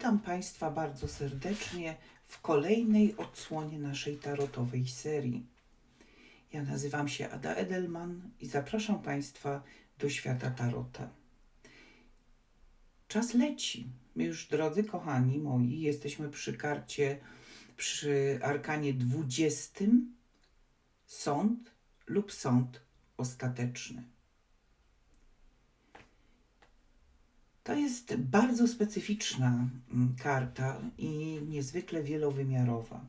Witam Państwa bardzo serdecznie w kolejnej odsłonie naszej tarotowej serii. Ja nazywam się Ada Edelman i zapraszam Państwa do świata tarota. Czas leci. My już, drodzy kochani moi, jesteśmy przy karcie, przy arkanie 20. Sąd lub sąd ostateczny. To jest bardzo specyficzna mm, karta i niezwykle wielowymiarowa.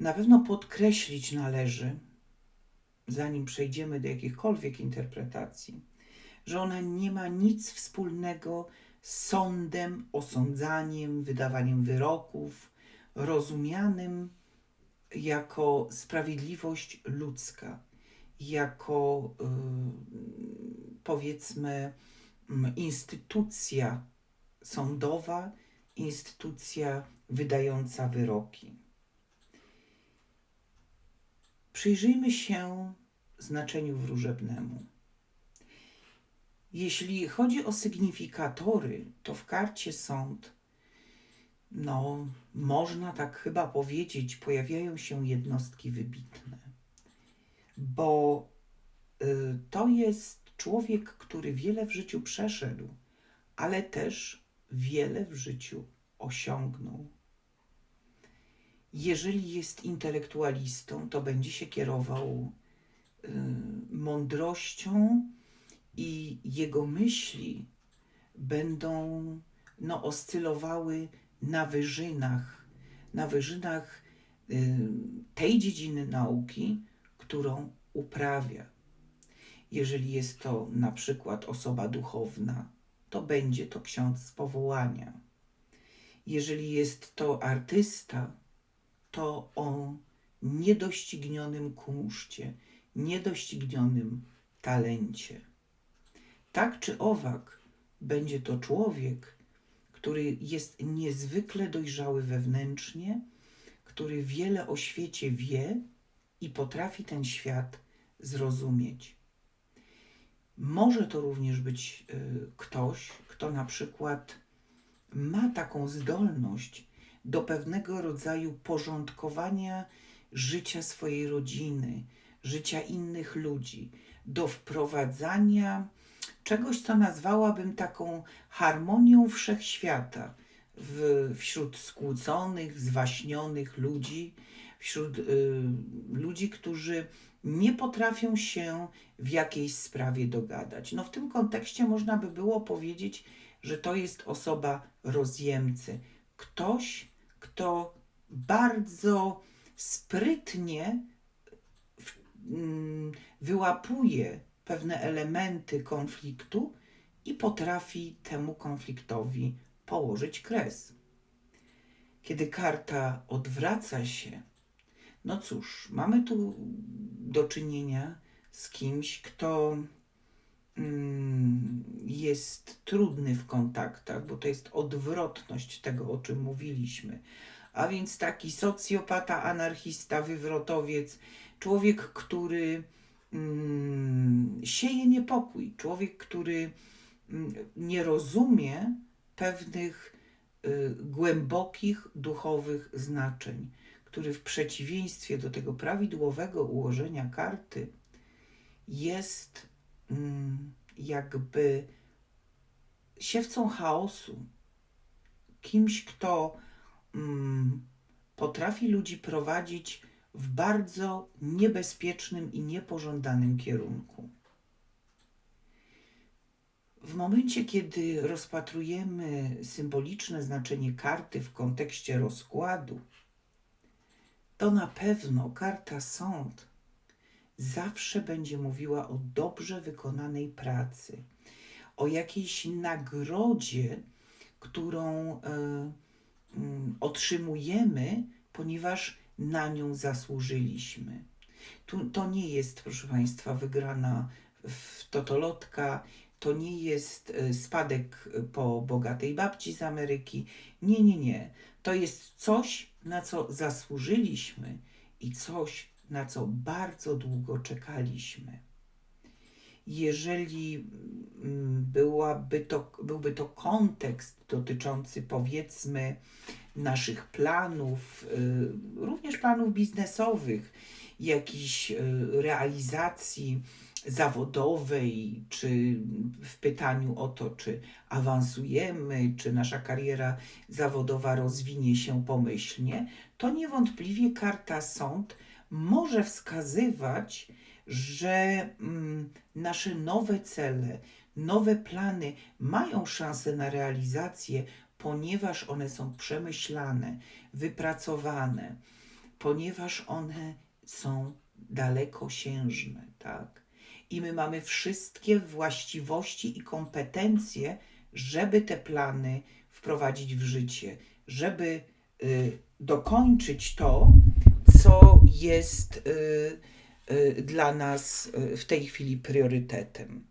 Na pewno podkreślić należy, zanim przejdziemy do jakichkolwiek interpretacji, że ona nie ma nic wspólnego z sądem, osądzaniem, wydawaniem wyroków, rozumianym jako sprawiedliwość ludzka, jako yy, powiedzmy instytucja sądowa, instytucja wydająca wyroki. Przyjrzyjmy się znaczeniu wróżebnemu. Jeśli chodzi o sygnifikatory, to w karcie sąd, no, można tak chyba powiedzieć, pojawiają się jednostki wybitne, bo y, to jest człowiek, który wiele w życiu przeszedł, ale też wiele w życiu osiągnął. Jeżeli jest intelektualistą, to będzie się kierował y, mądrością i jego myśli będą no, oscylowały na wyżynach, na wyżynach y, tej dziedziny nauki, którą uprawia. Jeżeli jest to na przykład osoba duchowna, to będzie to ksiądz z powołania. Jeżeli jest to artysta, to o niedoścignionym kunszcie, niedoścignionym talencie. Tak czy owak, będzie to człowiek, który jest niezwykle dojrzały wewnętrznie, który wiele o świecie wie i potrafi ten świat zrozumieć. Może to również być y, ktoś, kto na przykład ma taką zdolność do pewnego rodzaju porządkowania życia swojej rodziny, życia innych ludzi, do wprowadzania czegoś, co nazwałabym taką harmonią wszechświata w, wśród skłóconych, zwaśnionych ludzi, wśród y, ludzi, którzy nie potrafią się w jakiejś sprawie dogadać. No w tym kontekście można by było powiedzieć, że to jest osoba rozjemcy. Ktoś, kto bardzo sprytnie mm, wyłapuje pewne elementy konfliktu i potrafi temu konfliktowi położyć kres. Kiedy karta odwraca się, no cóż, mamy tu do czynienia z kimś, kto mm, jest trudny w kontaktach, bo to jest odwrotność tego, o czym mówiliśmy. A więc taki socjopata, anarchista, wywrotowiec, człowiek, który mm, sieje niepokój, człowiek, który mm, nie rozumie pewnych y, głębokich duchowych znaczeń, który w przeciwieństwie do tego prawidłowego ułożenia karty jest mm, jakby siewcą chaosu, kimś, kto mm, potrafi ludzi prowadzić w bardzo niebezpiecznym i niepożądanym kierunku. W momencie, kiedy rozpatrujemy symboliczne znaczenie karty w kontekście rozkładu, to na pewno karta sąd zawsze będzie mówiła o dobrze wykonanej pracy, o jakiejś nagrodzie, którą y, y, otrzymujemy, ponieważ na nią zasłużyliśmy. Tu, to nie jest, proszę Państwa, wygrana w totolotka, to nie jest e, spadek po bogatej babci z Ameryki. Nie, nie, nie. To jest coś, na co zasłużyliśmy i coś, na co bardzo długo czekaliśmy. jeżeli mm, byłaby to, byłby to kontekst dotyczący powiedzmy naszych planów, y, również planów biznesowych, jakichś y, realizacji zawodowej, czy w pytaniu o to, czy awansujemy, czy nasza kariera zawodowa rozwinie się pomyślnie, to niewątpliwie karta sąd może wskazywać, że mm, nasze nowe cele, nowe plany mają szansę na realizację, ponieważ one są przemyślane, wypracowane, ponieważ one są dalekosiężne, tak? I my mamy wszystkie właściwości i kompetencje, żeby te plany wprowadzić w życie, żeby y, dokończyć to, co jest y, y, dla nas y, w tej chwili priorytetem.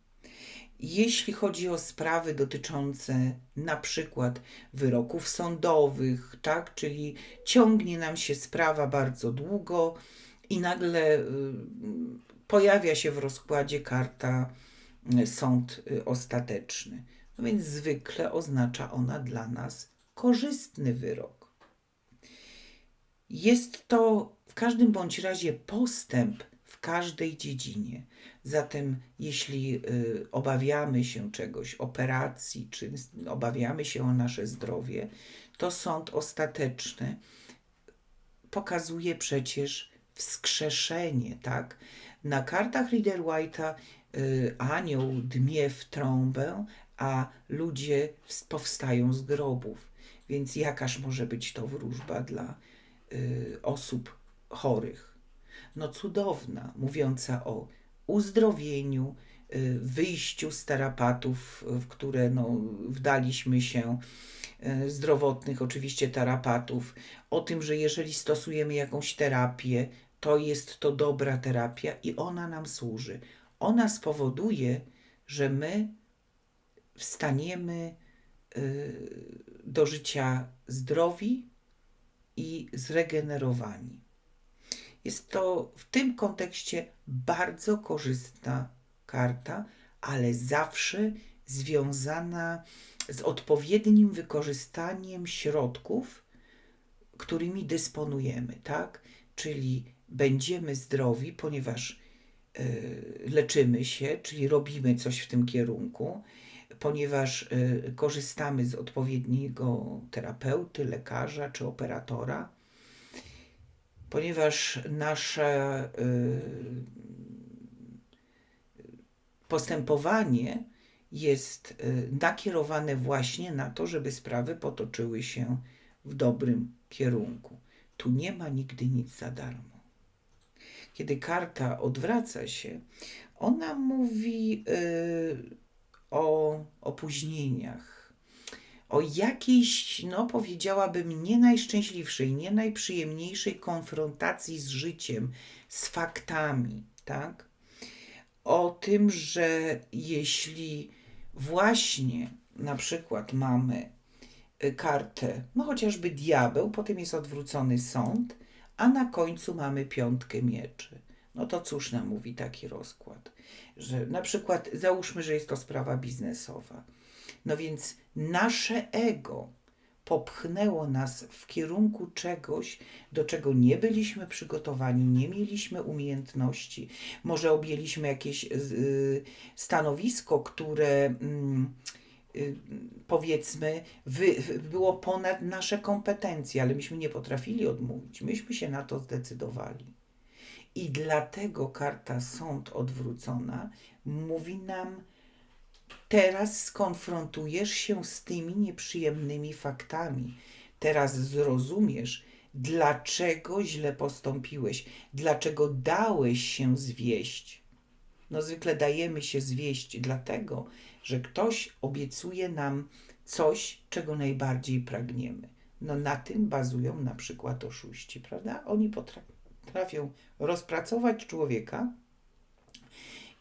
Jeśli chodzi o sprawy dotyczące na przykład wyroków sądowych, tak, czyli ciągnie nam się sprawa bardzo długo i nagle y, pojawia się w rozkładzie karta y, sąd y, ostateczny. No więc zwykle oznacza ona dla nas korzystny wyrok. Jest to w każdym bądź razie postęp w każdej dziedzinie. Zatem, jeśli y, obawiamy się czegoś, operacji, czy obawiamy się o nasze zdrowie, to sąd ostateczny pokazuje przecież wskrzeszenie, tak? Na kartach Rider White'a y, anioł dmie w trąbę, a ludzie powstają z grobów. Więc jakaż może być to wróżba dla y, osób chorych? No cudowna, mówiąca o uzdrowieniu, y, wyjściu z tarapatów, w które no, wdaliśmy się, zdrowotnych oczywiście tarapatów, o tym, że jeżeli stosujemy jakąś terapię, to jest to dobra terapia i ona nam służy. Ona spowoduje, że my wstaniemy y, do życia zdrowi i zregenerowani. Jest to w tym kontekście bardzo korzystna karta, ale zawsze związana z odpowiednim wykorzystaniem środków, którymi dysponujemy, tak? Czyli będziemy zdrowi, ponieważ y, leczymy się, czyli robimy coś w tym kierunku, ponieważ y, korzystamy z odpowiedniego terapeuty, lekarza czy operatora ponieważ nasze y, postępowanie jest nakierowane właśnie na to, żeby sprawy potoczyły się w dobrym kierunku. Tu nie ma nigdy nic za darmo. Kiedy karta odwraca się, ona mówi y, o opóźnieniach, o jakiejś, no powiedziałabym, nie najszczęśliwszej, nie najprzyjemniejszej konfrontacji z życiem, z faktami, tak? O tym, że jeśli właśnie na przykład mamy y, kartę, no chociażby diabeł, potem jest odwrócony sąd, a na końcu mamy piątkę mieczy. No to cóż nam mówi taki rozkład? Że na przykład załóżmy, że jest to sprawa biznesowa no więc nasze ego popchnęło nas w kierunku czegoś, do czego nie byliśmy przygotowani, nie mieliśmy umiejętności. Może objęliśmy jakieś y, stanowisko, które y, powiedzmy wy, było ponad nasze kompetencje, ale myśmy nie potrafili odmówić. Myśmy się na to zdecydowali. I dlatego karta sąd odwrócona mówi nam, Teraz skonfrontujesz się z tymi nieprzyjemnymi faktami. Teraz zrozumiesz, dlaczego źle postąpiłeś, dlaczego dałeś się zwieść. No zwykle dajemy się zwieść dlatego, że ktoś obiecuje nam coś, czego najbardziej pragniemy. No na tym bazują na przykład oszuści, prawda? Oni potrafią rozpracować człowieka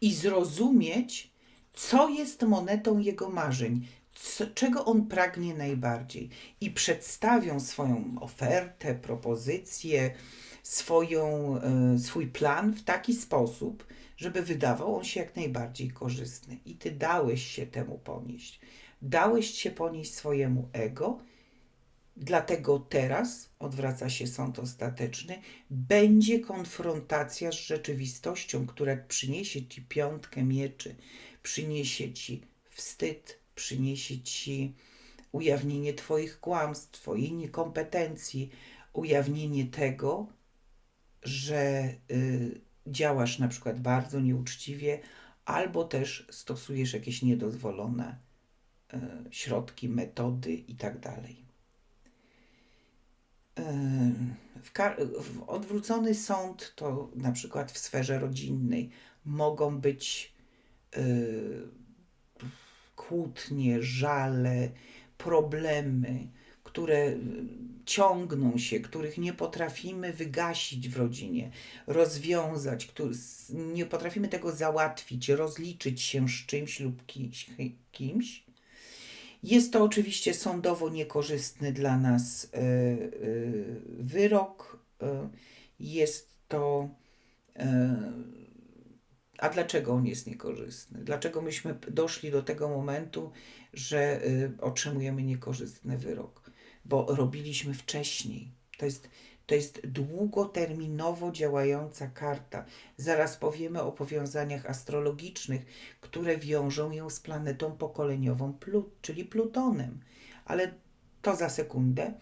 i zrozumieć, co jest monetą jego marzeń, co, czego on pragnie najbardziej i przedstawią swoją ofertę, propozycję, swoją, y, swój plan w taki sposób, żeby wydawał on się jak najbardziej korzystny. I ty dałeś się temu ponieść. Dałeś się ponieść swojemu ego, dlatego teraz odwraca się sąd ostateczny. Będzie konfrontacja z rzeczywistością, która przyniesie ci piątkę mieczy, przyniesie ci wstyd, przyniesie ci ujawnienie Twoich kłamstw, Twojej niekompetencji, ujawnienie tego, że y, działasz na przykład bardzo nieuczciwie, albo też stosujesz jakieś niedozwolone y, środki, metody itd. Y, w, kar- w odwrócony sąd to na przykład w sferze rodzinnej mogą być y, kłótnie, żale, problemy, które y, ciągną się, których nie potrafimy wygasić w rodzinie, rozwiązać, którzy, nie potrafimy tego załatwić, rozliczyć się z czymś lub kimś. Jest to oczywiście sądowo niekorzystny dla nas y, y, wyrok. Jest to. a dlaczego on jest niekorzystny? Dlaczego myśmy doszli do tego momentu, że otrzymujemy niekorzystny wyrok? Bo robiliśmy wcześniej. To jest, to jest długoterminowo działająca karta. Zaraz powiemy o powiązaniach astrologicznych, które wiążą ją z planetą pokoleniową, Plu- czyli Plutonem. Ale to za sekundę,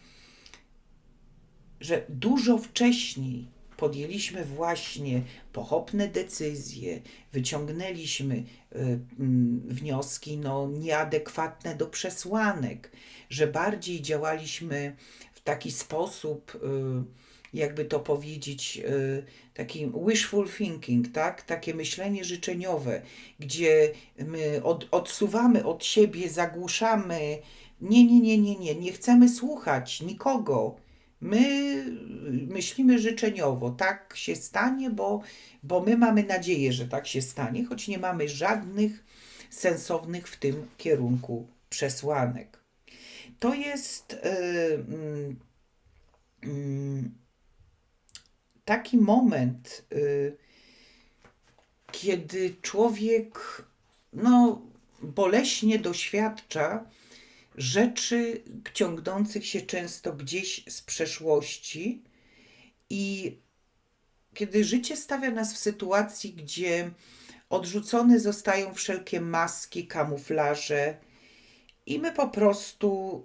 że dużo wcześniej podjęliśmy właśnie pochopne decyzje, wyciągnęliśmy y, mm, wnioski no, nieadekwatne do przesłanek, że bardziej działaliśmy w taki sposób, y, jakby to powiedzieć, y, taki wishful thinking, tak? takie myślenie życzeniowe, gdzie my od, odsuwamy od siebie, zagłuszamy. Nie, nie, nie, nie, nie, nie chcemy słuchać nikogo. My myślimy życzeniowo, tak się stanie, bo, bo my mamy nadzieję, że tak się stanie, choć nie mamy żadnych sensownych w tym kierunku przesłanek. To jest y, mm, mm, taki moment, y, kiedy człowiek no, boleśnie doświadcza rzeczy ciągnących się często gdzieś z przeszłości i kiedy życie stawia nas w sytuacji, gdzie odrzucone zostają wszelkie maski, kamuflaże i my po prostu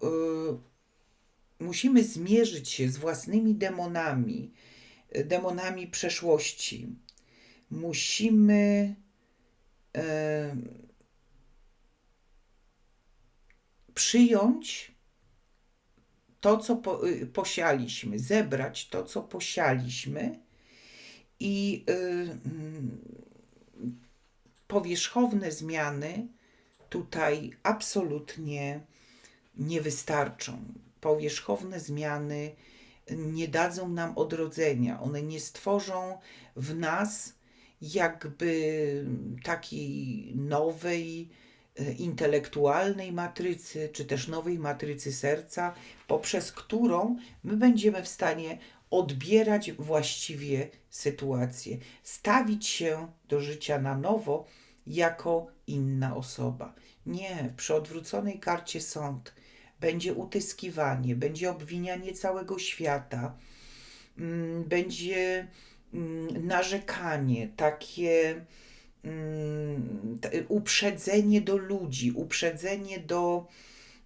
y, musimy zmierzyć się z własnymi demonami, y, demonami przeszłości. Musimy y, przyjąć to, co po, y, posialiśmy, zebrać to, co posialiśmy i y, mm, powierzchowne zmiany tutaj absolutnie nie wystarczą. Powierzchowne zmiany nie dadzą nam odrodzenia, one nie stworzą w nas jakby takiej nowej, intelektualnej matrycy, czy też nowej matrycy serca, poprzez którą my będziemy w stanie odbierać właściwie sytuację, stawić się do życia na nowo jako inna osoba. Nie, przy odwróconej karcie sąd będzie utyskiwanie, będzie obwinianie całego świata, mm, będzie mm, narzekanie, takie uprzedzenie do ludzi, uprzedzenie do,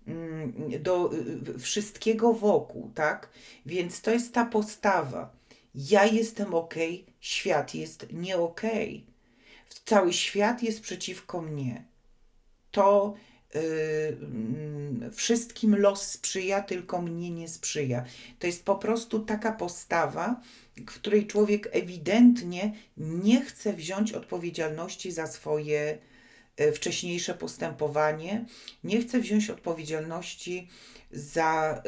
mm, do y, wszystkiego wokół, tak? Więc to jest ta postawa. Ja jestem ok, świat jest nie ok. Cały świat jest przeciwko mnie. To y, mm, wszystkim los sprzyja, tylko mnie nie sprzyja. To jest po prostu taka postawa, w której człowiek ewidentnie nie chce wziąć odpowiedzialności za swoje e, wcześniejsze postępowanie, nie chce wziąć odpowiedzialności za e,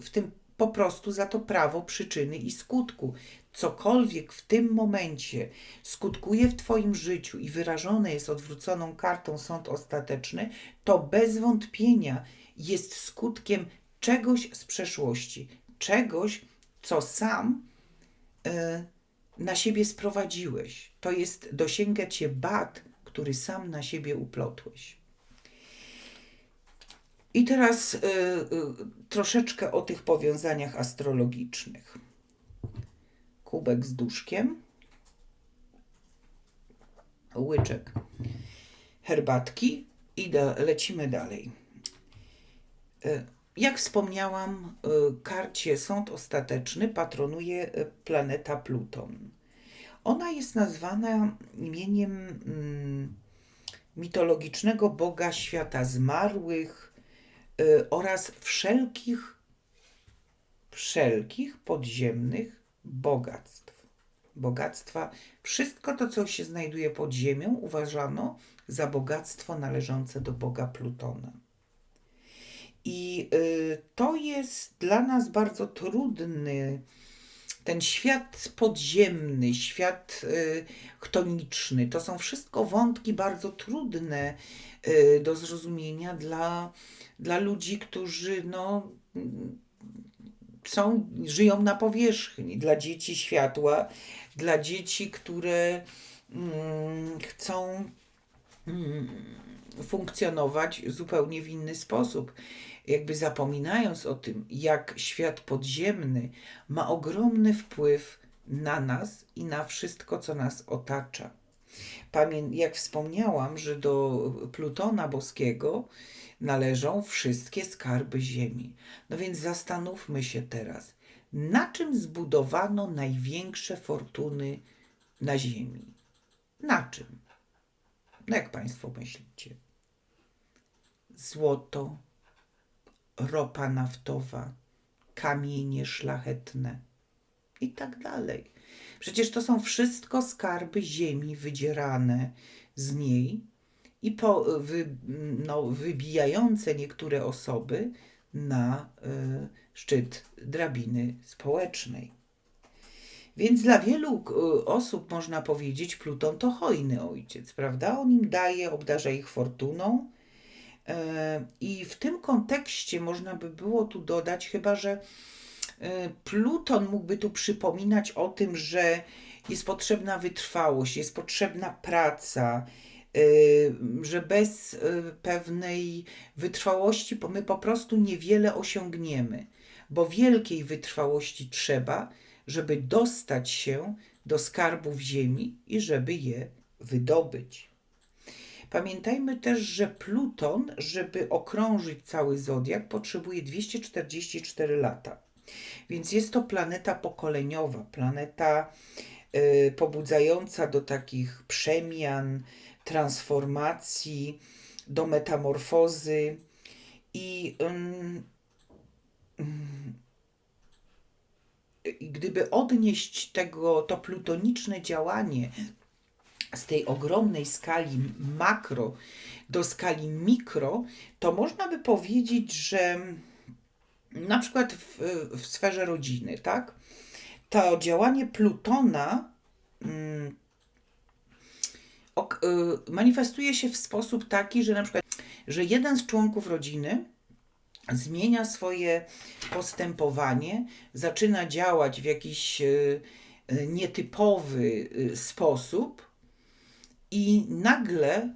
w tym po prostu za to prawo przyczyny i skutku. Cokolwiek w tym momencie skutkuje w Twoim życiu i wyrażone jest odwróconą kartą sąd ostateczny, to bez wątpienia jest skutkiem czegoś z przeszłości, czegoś, co sam na siebie sprowadziłeś. To jest dosięga cię bat, który sam na siebie uplotłeś. I teraz y, y, troszeczkę o tych powiązaniach astrologicznych. Kubek z duszkiem, łyczek herbatki i da, lecimy dalej. Y, jak wspomniałam, y, karcie Sąd Ostateczny patronuje y, planeta Pluton. Ona jest nazwana imieniem mm, mitologicznego boga świata zmarłych y, oraz wszelkich, wszelkich podziemnych bogactw. Bogactwa, wszystko to, co się znajduje pod ziemią, uważano za bogactwo należące do boga Plutona. I y, to jest dla nas bardzo trudny, ten świat podziemny, świat y, chtoniczny, to są wszystko wątki bardzo trudne y, do zrozumienia dla, dla ludzi, którzy no, są, żyją na powierzchni, dla dzieci światła, dla dzieci, które mm, chcą mm, funkcjonować zupełnie w inny sposób. Jakby zapominając o tym, jak świat podziemny ma ogromny wpływ na nas i na wszystko, co nas otacza. Jak wspomniałam, że do Plutona boskiego należą wszystkie skarby Ziemi. No więc zastanówmy się teraz, na czym zbudowano największe fortuny na Ziemi? Na czym? No jak Państwo myślicie? Złoto, ropa naftowa, kamienie szlachetne i tak dalej. Przecież to są wszystko skarby ziemi wydzierane z niej i po, wy, no, wybijające niektóre osoby na y, szczyt drabiny społecznej. Więc dla wielu y, osób można powiedzieć, Pluton to hojny ojciec, prawda? On im daje, obdarza ich fortuną. Y, I w tym kontekście można by było tu dodać, chyba że y, Pluton mógłby tu przypominać o tym, że jest potrzebna wytrwałość, jest potrzebna praca, że bez pewnej wytrwałości my po prostu niewiele osiągniemy, bo wielkiej wytrwałości trzeba, żeby dostać się do skarbów ziemi i żeby je wydobyć. Pamiętajmy też, że Pluton, żeby okrążyć cały zodiak, potrzebuje 244 lata. Więc jest to planeta pokoleniowa, planeta y, pobudzająca do takich przemian, transformacji, do metamorfozy i y, i gdyby odnieść tego, to plutoniczne działanie z tej ogromnej skali makro do skali mikro, to można by powiedzieć, że na przykład w, w sferze rodziny, tak? To działanie Plutona mm, ok, y, manifestuje się w sposób taki, że na przykład, że jeden z członków rodziny zmienia swoje postępowanie, zaczyna działać w jakiś e, e, nietypowy e, sposób i nagle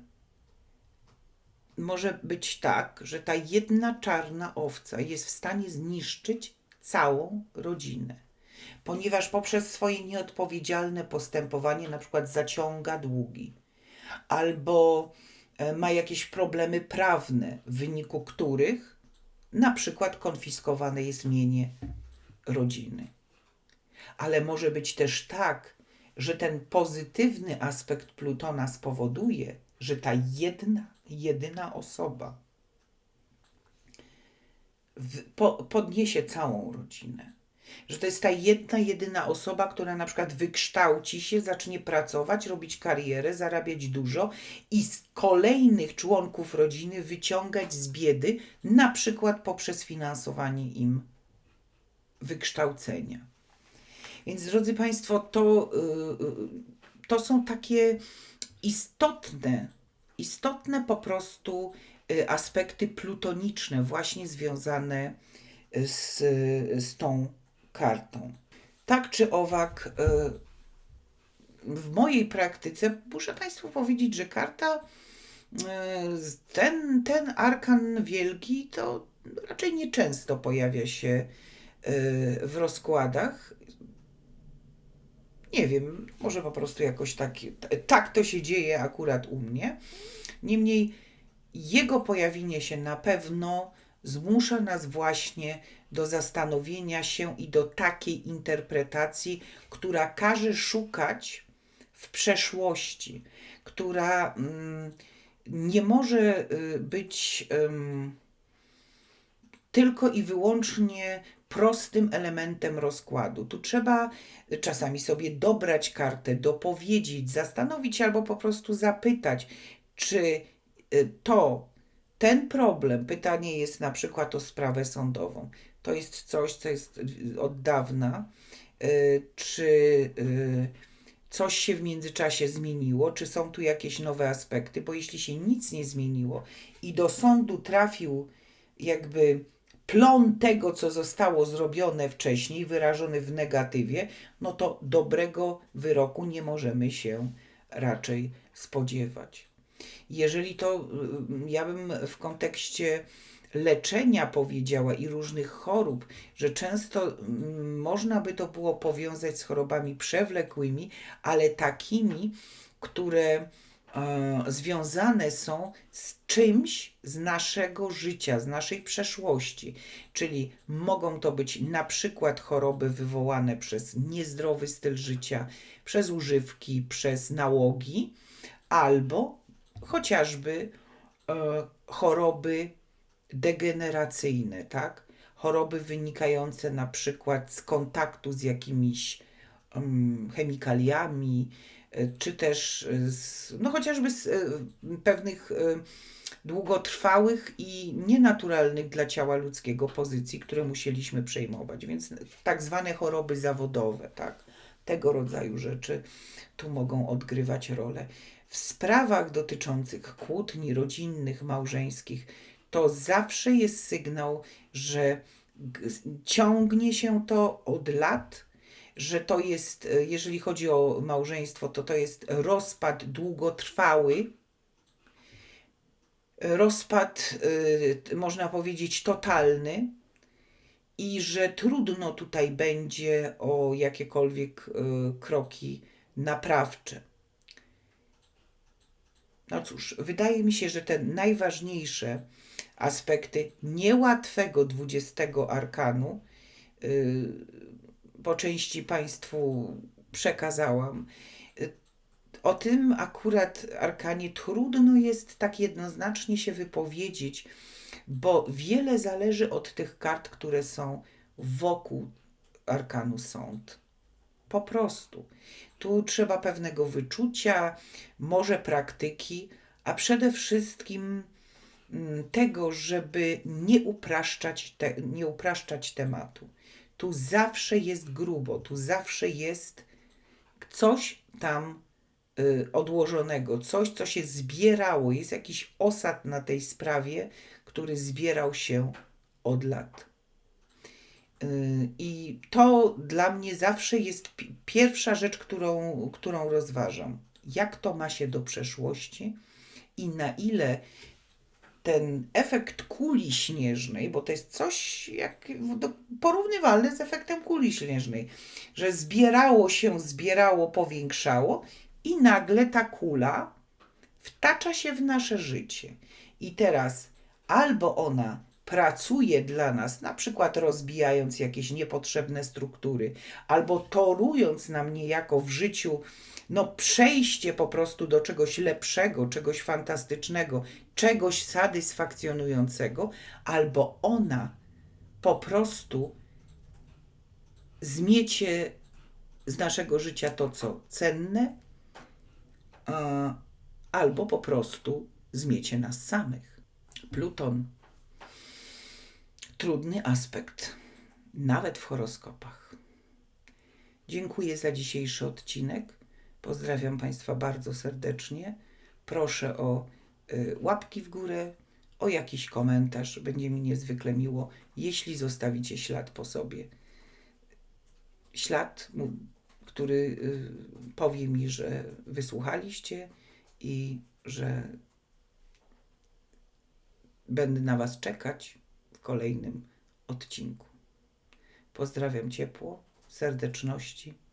może być tak, że ta jedna czarna owca jest w stanie zniszczyć całą rodzinę, ponieważ poprzez swoje nieodpowiedzialne postępowanie na przykład zaciąga długi albo ma jakieś problemy prawne, w wyniku których na przykład konfiskowane jest mienie rodziny. Ale może być też tak, że ten pozytywny aspekt Plutona spowoduje, że ta jedna, jedyna osoba w, po, podniesie całą rodzinę. Że to jest ta jedna, jedyna osoba, która na przykład wykształci się, zacznie pracować, robić karierę, zarabiać dużo i z kolejnych członków rodziny wyciągać z biedy, na przykład poprzez finansowanie im wykształcenia. Więc, drodzy Państwo, to, yy, to są takie istotne, istotne po prostu y, aspekty plutoniczne, właśnie związane z, z tą kartą. Tak czy owak, y, w mojej praktyce muszę Państwu powiedzieć, że karta, ten, ten arkan wielki to raczej nieczęsto pojawia się w rozkładach. Nie wiem, może po prostu jakoś tak, tak to się dzieje akurat u mnie. Niemniej jego pojawienie się na pewno zmusza nas właśnie do zastanowienia się i do takiej interpretacji, która każe szukać w przeszłości, która mm, nie może y, być tylko i wyłącznie prostym elementem rozkładu. Tu trzeba czasami sobie dobrać kartę, dopowiedzieć, zastanowić albo po prostu zapytać, czy y, to, ten problem, pytanie jest na przykład o sprawę sądową, to jest coś, co jest od dawna, y, czy y, coś się w międzyczasie zmieniło, czy są tu jakieś nowe aspekty, bo jeśli się nic nie zmieniło i do sądu trafił jakby plon tego, co zostało zrobione wcześniej, wyrażony w negatywie, no to dobrego wyroku nie możemy się raczej spodziewać. Jeżeli to, y, ja bym w kontekście leczenia powiedziała i różnych chorób, że często mm, można by to było powiązać z chorobami przewlekłymi, ale takimi, które e, związane są z czymś z naszego życia, z naszej przeszłości. Czyli mogą to być na przykład choroby wywołane przez niezdrowy styl życia, przez używki, przez nałogi, albo chociażby e, choroby degeneracyjne, tak? Choroby wynikające na przykład z kontaktu z jakimiś um, chemikaliami, czy też z, no chociażby z e, pewnych e, długotrwałych i nienaturalnych dla ciała ludzkiego pozycji, które musieliśmy przejmować. Więc tak zwane choroby zawodowe, tak? Tego rodzaju rzeczy tu mogą odgrywać rolę. W sprawach dotyczących kłótni rodzinnych, małżeńskich, to zawsze jest sygnał, że ciągnie się to od lat, że to jest, e, jeżeli chodzi o małżeństwo, to to jest rozpad długotrwały, rozpad, yy, można powiedzieć, totalny i że trudno tutaj będzie o jakiekolwiek yy, kroki naprawcze. No cóż, wydaje mi się, że te najważniejsze aspekty niełatwego dwudziestego arkanu po części Państwu przekazałam. O tym akurat arkanie trudno jest tak jednoznacznie się wypowiedzieć, bo wiele zależy od tych kart, które są wokół arkanu sąd. Po prostu. Tu trzeba pewnego wyczucia, może praktyki, a przede wszystkim mm, tego, żeby nie upraszczać, te, nie upraszczać tematu. Tu zawsze jest grubo, tu zawsze jest coś tam y, odłożonego, coś, co się zbierało. Jest jakiś osad na tej sprawie, który zbierał się od lat. Y, I to dla mnie zawsze jest pierwsza rzecz, którą, którą rozważam. Jak to ma się do przeszłości i na ile ten efekt kuli śnieżnej, bo to jest coś jak porównywalne z efektem kuli śnieżnej, że zbierało się, zbierało, powiększało i nagle ta kula wtacza się w nasze życie. I teraz albo ona pracuje dla nas, na przykład rozbijając jakieś niepotrzebne struktury, albo torując nam niejako w życiu no, przejście po prostu do czegoś lepszego, czegoś fantastycznego, czegoś satysfakcjonującego, albo ona po prostu zmiecie z naszego życia to, co cenne, albo po prostu zmiecie nas samych. Pluton trudny aspekt, nawet w horoskopach. Dziękuję za dzisiejszy odcinek. Pozdrawiam Państwa bardzo serdecznie. Proszę o y, łapki w górę, o jakiś komentarz. Będzie mi niezwykle miło, jeśli zostawicie ślad po sobie. Ślad, który y, powie mi, że wysłuchaliście i że będę na Was czekać w kolejnym odcinku. Pozdrawiam ciepło, serdeczności